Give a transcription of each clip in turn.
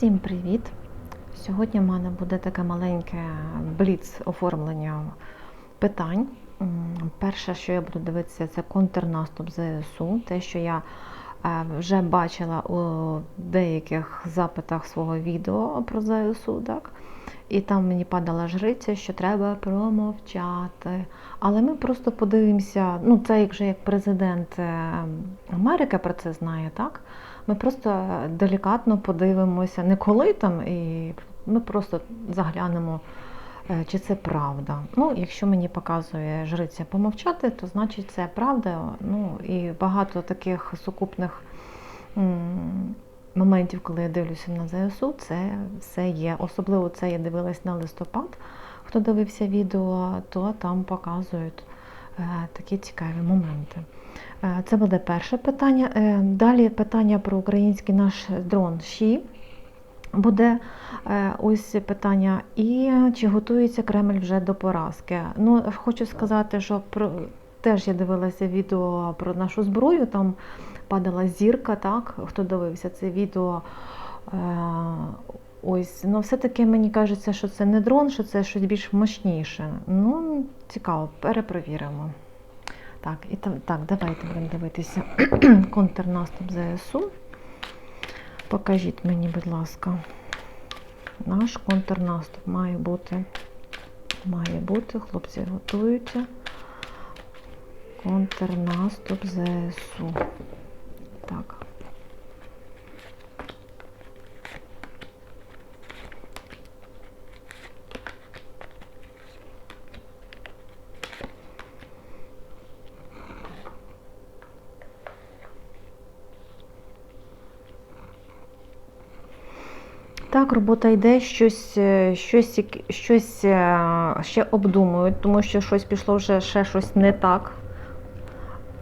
Всім привіт! Сьогодні в мене буде таке маленьке бліц оформлення питань. Перше, що я буду дивитися, це контрнаступ ЗСУ. Те, що я е, вже бачила у деяких запитах свого відео про ЗСУ, так? І там мені падала жриця, що треба промовчати. Але ми просто подивимося, ну це вже як президент е, Америки про це знає, так? Ми просто делікатно подивимося, не коли там, і ми просто заглянемо, е, чи це правда. Ну, якщо мені показує жриця помовчати, то значить це правда. Ну і багато таких сукупних моментів, коли я дивлюся на ЗСУ, це все є. Особливо це я дивилась на листопад. Хто дивився відео, то там показують такі цікаві моменти. Е, Це буде перше питання. Е, Далі питання про український наш дрон Ші. Буде е, ось питання, і чи готується Кремль вже до поразки. Ну, хочу сказати, що про теж я дивилася відео про нашу зброю. Там падала зірка, так? Хто дивився це відео? Е, Ось, ну все-таки мені кажеться, що це не дрон, що це щось більш мощніше. Ну, цікаво, перепровіримо. Так, і так, давайте будемо дивитися контрнаступ ЗСУ. Покажіть мені, будь ласка, наш контрнаступ має бути. Має бути, хлопці готуються. Контрнаступ ЗСУ. Так. Так, робота йде, щось, е, щось, щось е, ще обдумують, тому що щось пішло вже ще щось не так.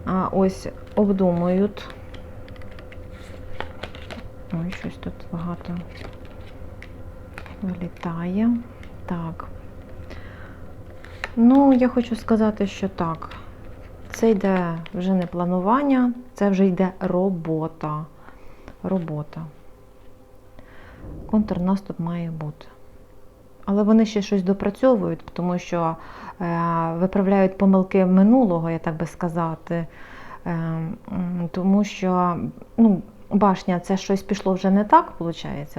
А ось обдумують. Ой, щось тут багато вилітає. Так. Ну, я хочу сказати, що так. Це йде вже не планування, це вже йде робота. Робота контрнаступ має бути. Але вони ще щось допрацьовують, тому що е, виправляють помилки минулого, я так би сказати. Е, тому що ну, башня це щось пішло вже не так, виходить.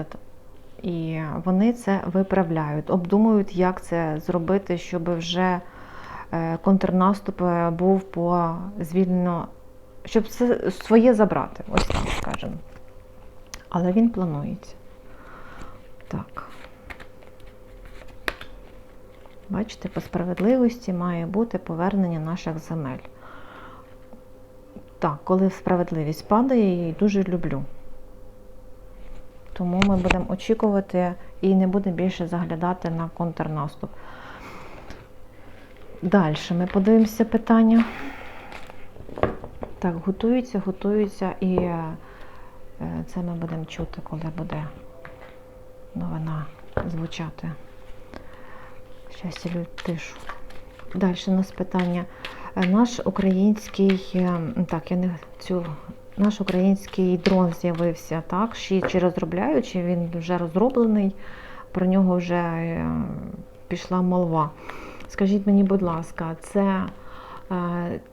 І вони це виправляють, обдумують, як це зробити, щоб вже е, контрнаступ був по звільнено, щоб це своє забрати, ось так скажемо. Але він планується. Так. Бачите, по справедливості має бути повернення наших земель. Так, коли справедливість падає, я її дуже люблю. Тому ми будемо очікувати і не будемо більше заглядати на контрнаступ. Далі ми подивимося питання. Так, готуються, готуються, і е, це ми будемо чути, коли буде новина звучати. Щас я тишу. Далі у нас питання. Е, Наш український, е, так, я не цю, наш український дрон з'явився, так? Чи, чи розробляють, чи він вже розроблений, про нього вже е, пішла молва. Скажіть мені, будь ласка, це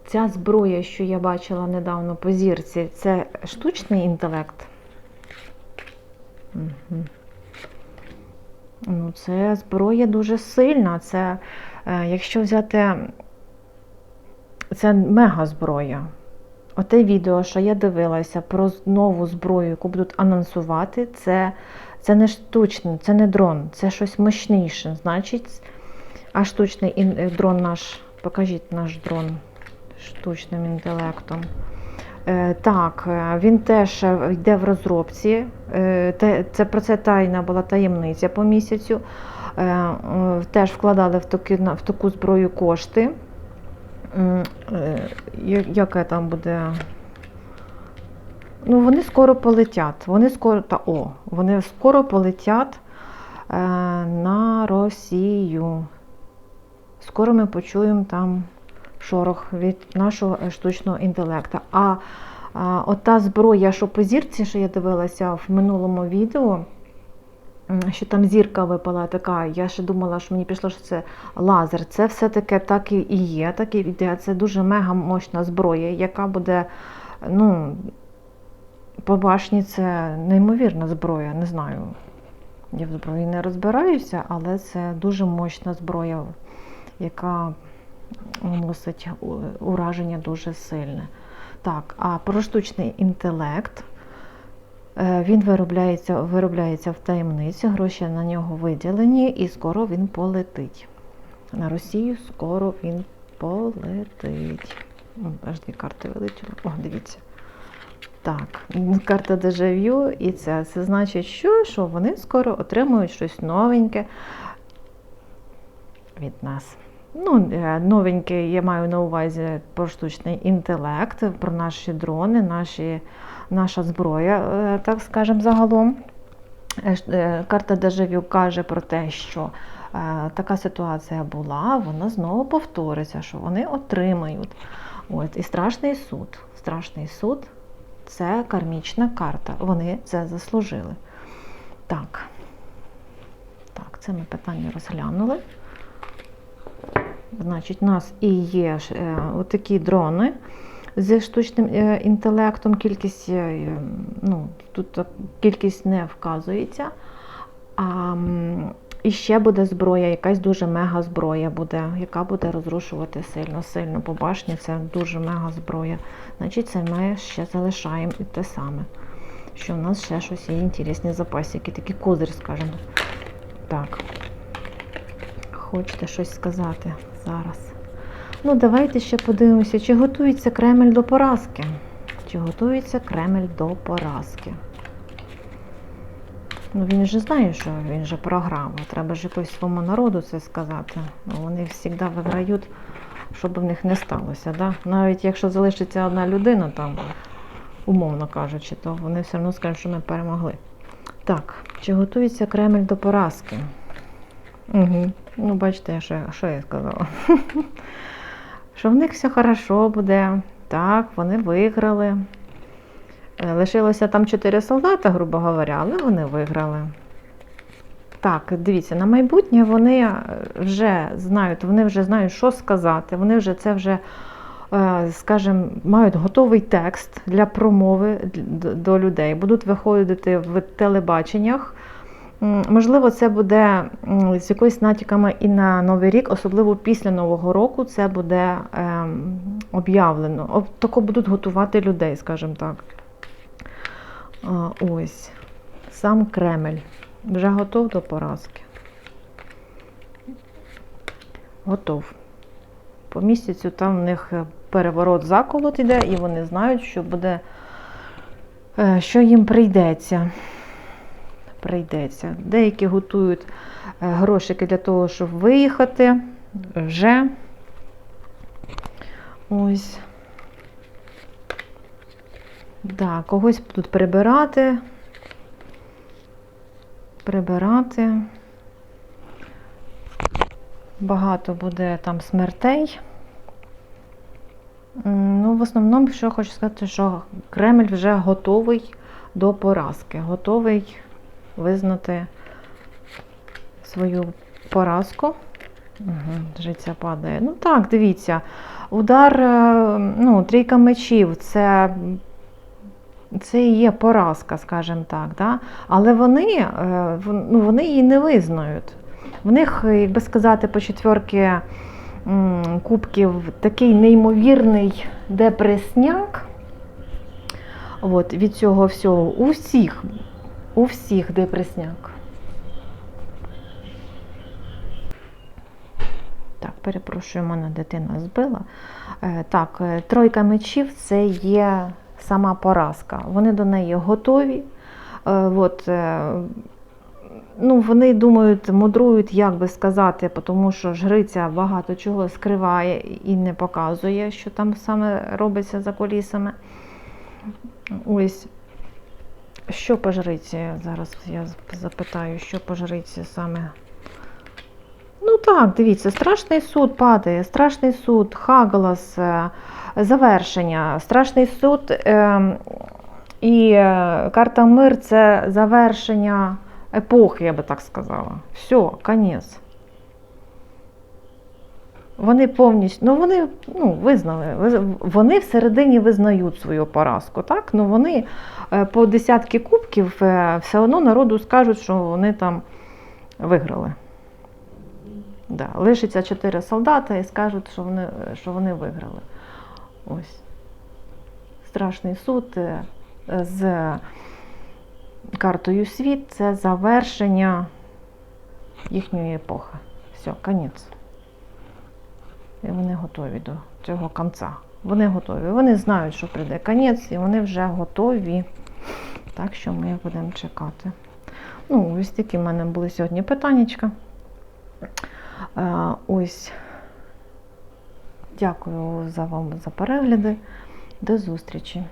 ця зброя, що я бачила недавно по зірці, це штучний інтелект? Угу. Ну, це зброя дуже сильна. Це, е, якщо взяти, це мега зброя. Оте відео, що я дивилася про нову зброю, яку будуть анонсувати, це, це не штучний, це не дрон, це щось мощніше. Значить, а штучний е, дрон наш, покажіть наш дрон штучним інтелектом. Е, Так, він теж йде в розробці. Е, Це про це тайна була таємниця по місяцю. Е, Теж вкладали в таку, в таку зброю кошти. Е, Яке там буде? Ну, вони скоро полетять. Вони скоро, та о, вони скоро полетять на Росію. Скоро ми почуємо там шорох від нашого штучного інтелекту. А ота зброя, що по зірці, що я дивилася в минулому відео, що там зірка випала така. Я ще думала, що мені пішло, що це лазер. Це все-таки так і є, так і йде. Це дуже мега мощна зброя, яка буде, ну, по башні це неймовірна зброя, не знаю. Я в зброї не розбираюся, але це дуже мощна зброя, яка наносить ураження дуже сильне. Так, а про штучний інтелект. Е, Він виробляється, виробляється в таємниці, гроші на нього виділені, і скоро він полетить. На Росію скоро він полетить. Аж дві карти вилетіли. О, дивіться. Так, карта дежавю, і це, це значить, що, що вони скоро отримують щось новеньке від нас. Ну, е, новеньке, я маю на увазі про штучний інтелект, про наші дрони, наші, наша зброя, е, так скажемо, загалом. Е, Карта Дежавю каже про те, що така ситуація була, вона знову повториться, що вони отримають. От, і страшний суд. Страшний суд це кармічна карта. Вони це заслужили. Так. Так, це ми питання розглянули. Значить, у нас і є е, отакі дрони зі штучним е, інтелектом. Кількість, е, ну, тут кількість не вказується. А, і ще буде зброя, якась дуже мега зброя буде, яка буде розрушувати сильно, сильно по башні. Це дуже мега зброя. Значить, це ми ще залишаємо і те саме. Що в нас ще щось є інтересні запасики, такі козир, скажімо. Так. Хочете щось сказати зараз? Ну, давайте ще подивимося, чи готується Кремль до поразки. Чи готується Кремль до поразки? Ну, він же знає, що він же програв. Треба ж якось своєму народу це сказати. Ну, Вони завжди виграють, що б в них не сталося. Да? Навіть якщо залишиться одна людина там, умовно кажучи, то вони все одно скажуть, що ми перемогли. Так, чи готується Кремль до поразки? Угу. Ну, бачите, що, що я сказала. що в них все хорошо буде. Так, вони виграли. Е, Лишилося там чотири солдата, грубо говоря, але вони виграли. Так, дивіться, на майбутнє вони е, вже знають, вони вже знають, що сказати. Вони вже це вже, е, скажімо, мають готовий текст для промови до людей. Будуть виходити в телебаченнях. Можливо, це буде з якоюсь натяками і на Новий рік, особливо після Нового року, це буде ем, об'явлено. Об- Тако будуть готувати людей, скажімо так. Ось. Сам Кремль. Вже готов до поразки. Готов. По місяцю там в них е, переворот заколот іде, і вони знають, що буде, е, що їм прийдеться. Прийдеться. Деякі готують е, грошики для того, щоб виїхати вже. Ось. Да, когось будуть прибирати. Прибирати. Багато буде там смертей. Ну, в основному, що хочу сказати, що Кремль вже готовий до поразки, готовий визнати свою поразку. Угу, життя падає. Ну так, дивіться. Удар, е, ну, трійка мечів це, це і є поразка, скажімо так. Да? Але вони, е, ну, вони її не визнають. В них, як би сказати, по четверки кубків такий неймовірний депресняк. От, від цього всього у всіх, у всіх депресняк. Так, перепрошую, мене дитина збила. Е, Так, е, тройка мечів це є сама поразка. Вони до неї готові. Е, От, ну, вони думають, мудрують, як би сказати, тому що жриця багато чого скриває і не показує, що там саме робиться за колісами. Ось. Що по? Зараз я запитаю, що по саме. Ну так, дивіться, страшний суд падає, страшний суд, хагалас, е, завершення, страшний суд е, і карта мир це завершення епохи, я би так сказала. Все, конець. Вони повністю, ну вони ну, визнали, вони всередині визнають свою поразку, так? Ну вони е, по десятки кубків е, все одно народу скажуть, що вони там виграли. Да. Лишиться чотири солдати і скажуть, що вони, що вони виграли. Ось. Страшний суд е, з картою світ це завершення їхньої епохи. Все, конець. І вони готові до цього кінця. Вони готові. Вони знають, що прийде кінець, і вони вже готові. Так що ми будемо чекати. Ну, ось такі в мене були сьогодні питаннячка. Е, Ось. Дякую за вам за перегляди. До зустрічі.